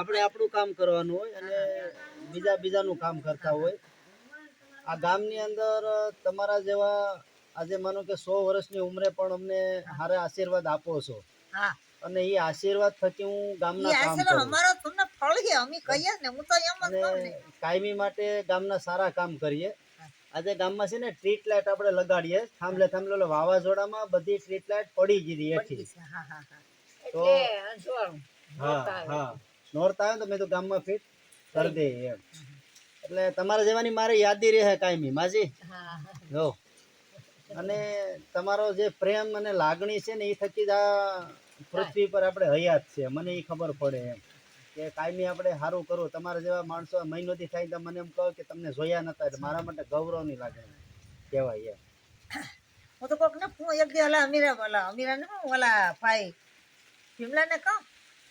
આપણે આપણું કામ કરવાનું હોય અને બીજા બીજાનું કામ કરતા હોય. આ ગામની અંદર તમારા જેવા આજે માનો કે સો વર્ષની ઉંમરે પણ અમને હારે આશીર્વાદ આપો છો. હા. અને એ આશીર્વાદ થકી હું ગામના કામ કરું અમારો તમને ફળીએ અમે કહીએ ને હું તો એમ જ અને કહું ને. કાયમી માટે ગામના સારા કામ કરીએ. આજે ગામમાં છે ને સ્ટ્રીટ લાઇટ આપણે લગાડીએ. થાંભલે થાંભલે વાવાઝોડામાં બધી સ્ટ્રીટ લાઇટ પડી ગઈ હતી તો હા હા. નોરતા આવે તો મેં તો ગામમાં ફિટ કરી દે એમ. એટલે તમારા જેવાની મારે યાદી રહે કાયમી માજી? જો. અને તમારો જે પ્રેમ અને લાગણી છે ને એ થકી જ આ પૃથ્વી પર આપણે હયાત છે. મને એ ખબર પડે એમ. કે કાયમી આપણે સારું કરવું. તમારા જેવા માણસો મહિનોથી થાય તો મને એમ કહો કે તમને જોયા નતા એટલે મારા માટે ગૌરવ નહીં લાગે કહેવાય એમ. હું તો કોક ને હું એક દી ઓલા અમીરા ઓલા અમીરા ને ઓલા ભાઈ ભીમલા ને કહું?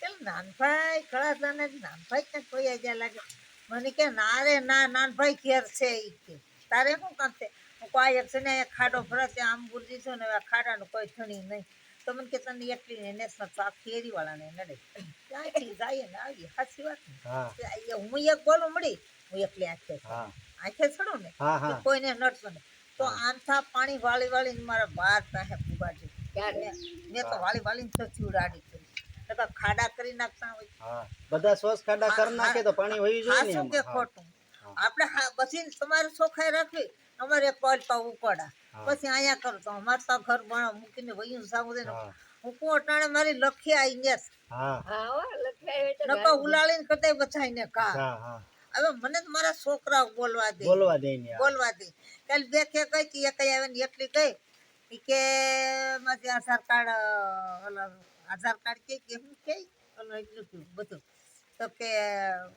પેલ નાનભાઈ કળાસા ને નાનભાઈ ક્યાંક કોઈ ગયા લાગે? મને કે ના રે ના નાનભાઈ ઘેર છે ઈ કે. તારે શું છે? હું કોઈ એક છે ને ખાડો ભરે ત્યાં આમ ગુરજી છું ને આ ખાડાનું કોઈ થણી નહીં. તો મને કે તને એકલી ને તો આ કેરી વાળાને નડે ત્યાંથી જાય ને આવીએ. સાચી વાત હા. એક બોલું મળી હું એકલી આંખે. આંખે ચડું ને? કોઈને નડતો ને તો આમથા પાણી વાળી વાળીને મારા બાર પાસે મેં તો વાળી વાળીને તો ચીવડાડી નકર ખાડા કરી નાખતા હોય. હા બધા શ્વાસ ખાડા કરી નાખે તો પાણી વહી જોઈએ ને કે ખોટું? આપણે પછી તમારે ચોખાઈ રાખવી અમારે એક કોલ પા ઉપાડા પછી અહીંયા કરું તો અમારે તો ઘર ભણા મૂકીને વયું સાવું દે હું. કોણ અટાણે મારી લખી આવી ગયા હા. નકો ઉલાળીને કરતા બચાઈને કા. હા હા. હવે મને તો મારા છોકરાઓ બોલવા દે. બોલવા દે ને બોલવા દે. કાલ બે કે કઈ કે એક આવે ને એકલી ગઈ ઈ કે મારી આધાર કાર્ડ ઓલા આધાર કાર્ડ કે કે હું કે ઓલો એટલું કયું બધું. તો કે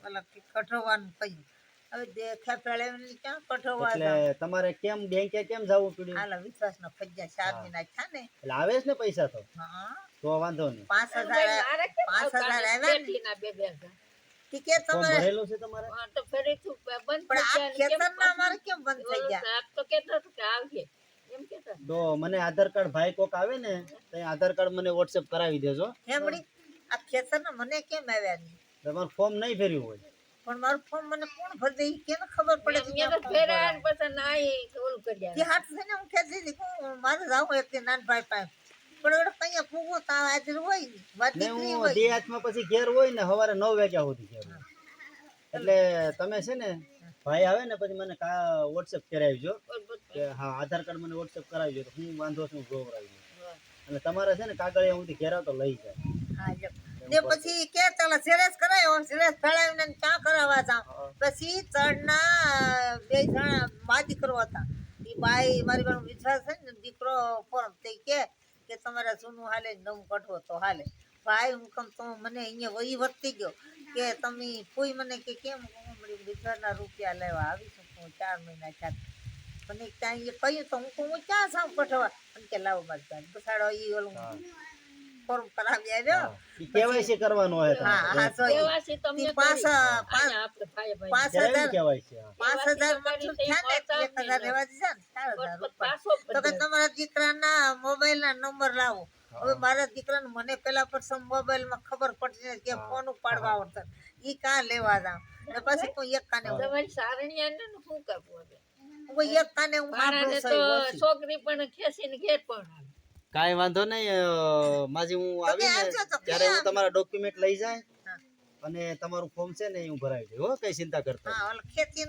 ઓલા કે કઢવાનું કહ્યું. હવે દેખે પેળે ક્યાં કઢવા એટલે તમારે કેમ બેંકે કેમ જવું પડ્યું? હાલા વિશ્વાસ નો ફજ્જા ચાર મહિના થયા ને. એટલે આવે છે ને પૈસા તો? હા. તો વાંધો નહીં. પાંચ હજાર પાંચ હજાર આવ્યા ને. કે તમારે ભરેલું છે તમારે? પણ આ ખેતરના અમારે કેમ બંધ થઈ ગયા તો મને આધાર કાર્ડ ભાઈ કોક આવે ને તો આધાર કાર્ડ મને વોટ્સએપ કરાવી દેજો. હેમડી આ ખેતરના મને કેમ આવ્યા નહીં? તમારું ફોર્મ નહીં ભર્યું હોય. પણ મારું ફોર્મ મને કોણ ભરી દે? કેને ખબર પડે કે ક્યાં form ભરાય? જે હાથ થઈને હું ખેતી દીધી હું મારે જાવું એક નાન ભાઈ પાસે. પણ હવે કઅહીંયા ફૂગો તો હાજર હોય વાત દીકરી હું હોય. બે હાથમાં પછી ઘેર હોય ને સવારે નવ વાગ્યા સુધી ઘેર એટલે તમે છે ને ભાઈ આવે ને પછી મને કા વોટ્સએપ કરાવજો. કે હા આધાર કાર્ડ મને વોટ્સએપ કરાવજો તો હું વાંધો છું ગ્રો દઉં. અને તમારે છે ને કાગળિયા હું ઘેરા તો લઈ જાય. હા. ને પછી કે ચાલો સિરેસ કરાયો સિરેસ ફેળાવીને ક્યાં કરાવવા જા પછી ચડના બે જણા બા દીકરો હતા. એ ભાઈ મારી પાસે વિશ્વાસ છે ને દીકરો ફોર્મ તે કે કે તમારા જૂનું હાલે નવું કઢવો તો હાલે. ભાઈ હું કમ તો મને અહીંયા વહી વધતી ગયો. કે તમે કોઈ મને કે કેમ હું દીકરાના રૂપિયા લેવા આવી હું ચાર મહિના ચાર મને ત્યાં એ કહ્યું તો હું હું ક્યાં સાવ પઠવા અને કે લાવો મારી પાસે. બસાડો એ ઓલું ફોર્મ કરાવી આવ્યો કેવાયસી કરવાનું હોય હા હા તો કેવાયસી તમને પાંચ પાંચ પાંચ હજાર કેવાયસી પાંચ હજાર મતલબ થયા ને એક હજાર રહેવા દીધા ને ચાર હજાર તો કે તમારા દીકરાના મોબાઈલ ના નંબર લાવો. હવે મારા દીકરાને મને પેલા પર મોબાઈલમાં ખબર પડતી નથી કે ફોન ઉપાડવા આવડતા ઈ કાં લેવા જા ને પછી કોઈ એક કાને તમારી સારણિયાને ને શું કરવું હવે? કોઈ એક કાને હું તો છોકરી પણ ખેસીને ઘેર પણ કાઈ વાંધો નહીં માજી હું આવી ને ત્યારે હું તમારા ડોક્યુમેન્ટ લઈ જાય અને તમારું ફોર્મ છે ને એ હું ભરાવી દઉં હો કઈ ચિંતા કરતા. હા ઓલા ખેતી